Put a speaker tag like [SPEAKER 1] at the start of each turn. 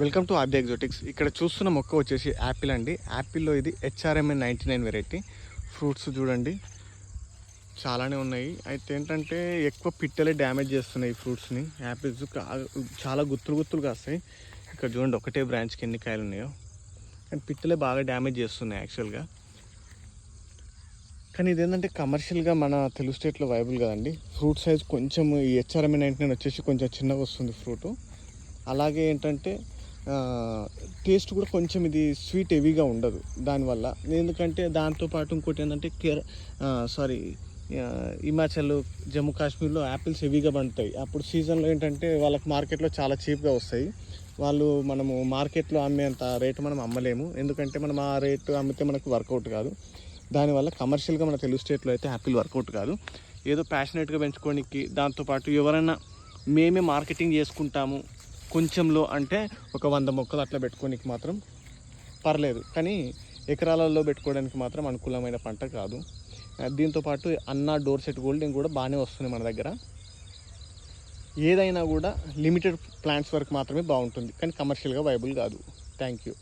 [SPEAKER 1] Welcome to RD ఎగ్జోటిక్స్. ఇక్కడ చూస్తున్న మొక్క వచ్చేసి యాపిల్ అండి. యాపిల్లో ఇది HRMN ninety nine variety. Fruits చూడండి. చాలానే ఉన్నాయి. అయితే ఏంటంటే ఎక్కువ పిట్టలే డ్యామేజ్ చేస్తున్నాయి ఈ ఫ్రూట్స్ని. యాపిల్స్ చాలా గుత్తులు గుత్తులు కాస్తాయి ఇక్కడ చూడండి ఒకటే బ్రాంచ్కి ఎన్ని కాయలు ఉన్నాయో. కానీ పిట్టలే బాగా డ్యామేజ్ చేస్తున్నాయి యాక్చువల్గా. కానీ ఇదేంటంటే కమర్షియల్గా మన తెలుగు స్టేట్లో వైబుల్ కదండి. ఫ్రూట్ సైజ్ కొంచెం ఈ హెచ్ఆర్ఎంఎన్ నైంటీ నైన్ వచ్చేసి కొంచెం చిన్నగా వస్తుంది ఫ్రూటు. అలాగే ఏంటంటే టేస్ట్ కూడా కొంచెం ఇది స్వీట్ హెవీగా ఉండదు దానివల్ల. ఎందుకంటే దాంతోపాటు ఇంకోటి ఏంటంటే కేర సారీ హిమాచల్ జమ్మూ కాశ్మీర్లో యాపిల్స్ హెవీగా పండుతాయి. అప్పుడు సీజన్లో ఏంటంటే వాళ్ళకి మార్కెట్లో చాలా చీప్గా వస్తాయి. వాళ్ళు మనము మార్కెట్లో అమ్మేంత రేటు మనం అమ్మలేము. ఎందుకంటే మనం ఆ రేటు అమ్మితే మనకు వర్కౌట్ కాదు. దానివల్ల కమర్షియల్గా మన తెలుగు స్టేట్లో అయితే యాపిల్ వర్కౌట్ కాదు. ఏదో ప్యాషనేట్గా పెంచుకోనికి దాంతోపాటు ఎవరైనా మేమే మార్కెటింగ్ చేసుకుంటాము. కొంచెంలో అంటే ఒక వంద మొక్కలు అట్లా పెట్టుకోనికి మాత్రం పర్లేదు. కానీ ఎకరాలలో పెట్టుకోవడానికి మాత్రం అనుకూలమైన పంట కాదు. దీంతోపాటు అన్న డోర్ సెట్ గోల్డింగ్ కూడా బాగానే వస్తుంది మన దగ్గర. ఏదైనా కూడా లిమిటెడ్ ప్లాంట్స్ వరకు మాత్రమే బాగుంటుంది. కానీ కమర్షియల్గా వైబుల్ కాదు. Thank you.